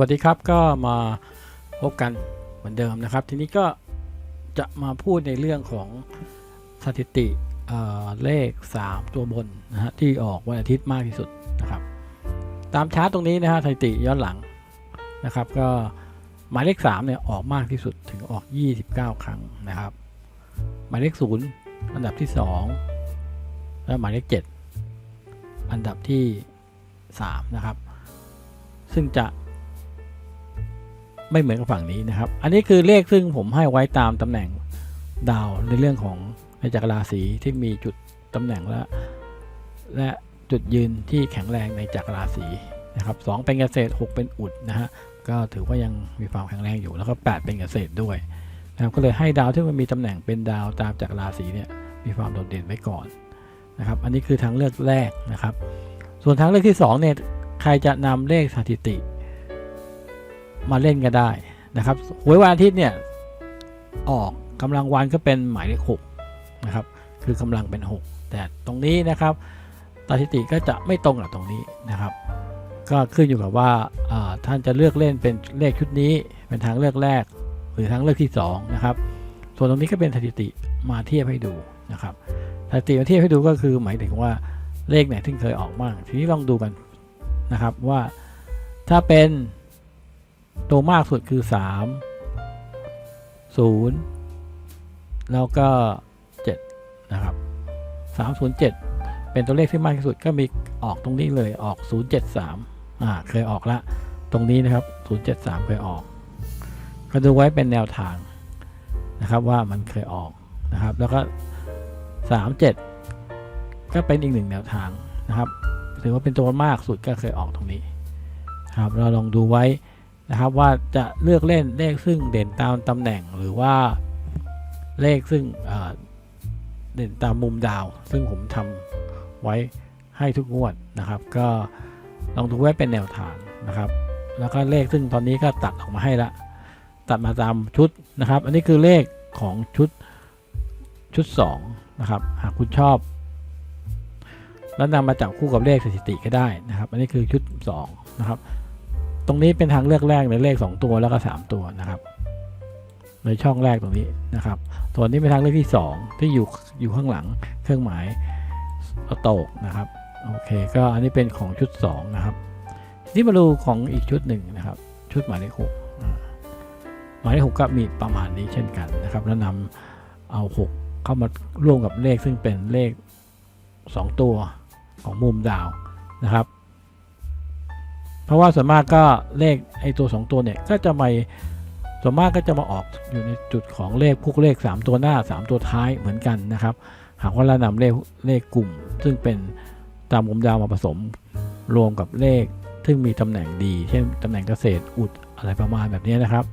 วัสดีครับก็มาพบกันเหมือนเดิมนะครับ ทีนี้ก็จะมาพูดในเรื่องของสถิติเเลข 3 ตัวบนนะฮะที่ออกวันอาทิตย์มากที่สุดนะครับ ตามชาร์ตตรงนี้นะฮะสถิติย้อนหลังนะครับ ก็หมายเลข3เนี่ยออกมากที่สุดถึงออก 29 ครั้งนะครับ หมายเลข 0 อันดับที่ 2 และหมายเลข 7 อันดับที่ 3 นะครับ ซึ่งจะ ไม่เหมือนกับฝั่งนี้นะครับ อันนี้คือเลขซึ่งผมให้ไว้ตามตำแหน่งดาวในเรื่องของในจักรราศีที่มีจุดตำแหน่งและและจุดยืนที่แข็งแรงในจักรราศีนะครับสองเป็นเกษตร 6 เป็นอุดนะฮะก็ถือว่ายังมีความแข็งแรงอยู่แล้วก็ 8 เป็นเกษตรด้วยนะครับก็เลยให้ดาวที่มันมีตำแหน่งเป็นดาวตามจักรราศีเนี่ยมีความโดดเด่นไว้ก่อนนะครับอันนี้คือทางเลือกแรกนะครับ ส่วนทางเลือกที่2เนี่ยใครจะนำเลขสถิติ มาเล่นก็ได้นะครับหวยวันอาทิตย์เนี่ยออกกำลังวันก็เป็นหมายเลขหกนะครับคือกำลังเป็น 6 แต่ตรงนี้นะครับสถิติก็จะไม่ตรงกับตรงนี้นะครับ ก็ขึ้นอยู่กับว่าอ่าท่านจะเลือกเล่นเป็นเลขชุดนี้เป็นทางเลือกแรก หรือทางเลือกที่2นะครับส่วนตรงนี้ก็เป็นสถิติมาเทียบให้ดูนะครับสถิติมาเทียบให้ดูก็คือหมายถึงว่าเลขไหนที่เคยออกบ้างทีนี้ลองดูกันนะครับว่าถ้าเป็น ตัวมากสุดคือ 3 0 แล้วก็ 7 นะครับ 307 เป็นตัวเลขที่มากที่สุดก็มีออกตรงนี้เลยออก 073 อ่า เคยออกละ ตรงนี้นะครับ 073 เคยออก ก็ดูไว้เป็นแนวทางนะครับว่ามันเคยออกนะครับ แล้วก็ 37 ก็เป็นอีกหนึ่งแนวทางนะครับถือว่าเป็นตัวมากสุดก็เคยออกตรงนี้ครับเราลองดูไว้ นะครับว่าจะเลือกเล่นเลขซึ่งเด่นตามตำแหน่งหรือว่าเลขซึ่งเด่นตามมุมดาว ซึ่งผมทำไว้ให้ทุกงวดนะครับ ก็ลองดูไว้เป็นแนวทางนะครับ แล้วก็เลขซึ่งตอนนี้ก็ตัดออกมาให้ละ ตัดมาตามชุดนะครับ อันนี้คือเลขของชุดชุด2นะครับหากคุณชอบ แล้วนำมาจับคู่กับเลขสถิติก็ได้นะครับ อันนี้คือชุด 2 นะครับ ตรงนี้เป็นทางเลือกแรกในเลข 2 ตัวแล้วก็ 3 ตัวนะครับ ในช่องแรกตรงนี้นะครับ ส่วนนี้เป็นทางเลือกที่ 2 ที่อยู่อยู่ข้างหลังเครื่องหมายโตกนะครับโอเคก็อันนี้เป็นของชุด 2 นะครับนี่มาดูของอีกชุดหนึ่งนะครับ ชุดหมายเลขหกหมายเลขหกก็มีประมาณนี้เช่นกันนะครับ แล้วนำเอา 6 เข้ามาร่วมกับเลขซึ่งเป็นเลข 2 ตัวของมุมดาวนะครับ เพราะว่าส่วนมากก็เลขไอ้ตัว2ตัวเนี่ยก็จะมาส่วนมากก็จะมาออกอยู่ในจุดของเลขพวกเลข 3 ตัวหน้า 3 ตัวท้ายเหมือนกันนะครับ หากว่าเรานำเลขเลขกลุ่ม ซึ่งเป็นตามมุมดาวมาผสมรวมกับเลขซึ่งมีตำแหน่งดี เช่นตำแหน่งเกษตรอุดอะไรประมาณแบบนี้นะครับ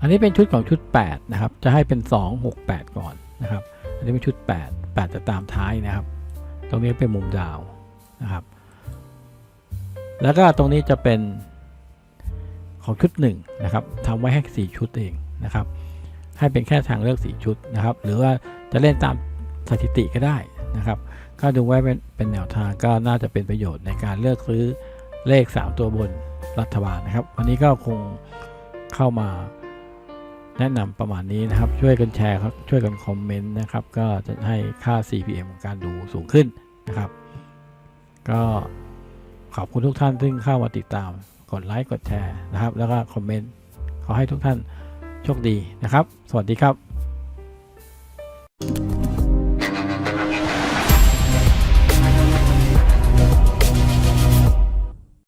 อันนี้เป็นชุดของชุด 8 นะครับ จะให้เป็น 2 6 8 ก่อนนะครับ อันนี้เป็นชุด 8 8 จะตามท้ายนะครับ ตรงนี้เป็นมุมดาวนะครับ แล้วก็ตรงนี้จะเป็นของชุดหนึ่งนะครับทำไว้ให้สี่ชุดเองนะครับ ให้เป็นแค่ทางเลือกสี่ชุดนะครับ หรือว่าจะเล่นตามสถิติก็ได้นะครับ ก็ดูไว้เป็นเป็นแนวทางก็น่าจะเป็นประโยชน์ในการเลือกซื้อเลข 3 ตัวบนรัฐบาลนะครับ วันนี้ก็คงเข้ามาแนะนำประมาณนี้นะครับ ช่วยกันแชร์ครับ ช่วยกันคอมเมนต์นะครับ ก็จะให้ค่า CPM ของการดูสูงขึ้นนะครับ ก็ ขอบคุณทุกท่านที่เข้ามาติดตาม กดไลค์ กดแชร์นะครับ แล้วก็คอมเมนต์ ขอให้ทุกท่านโชคดีนะครับ สวัสดีครับ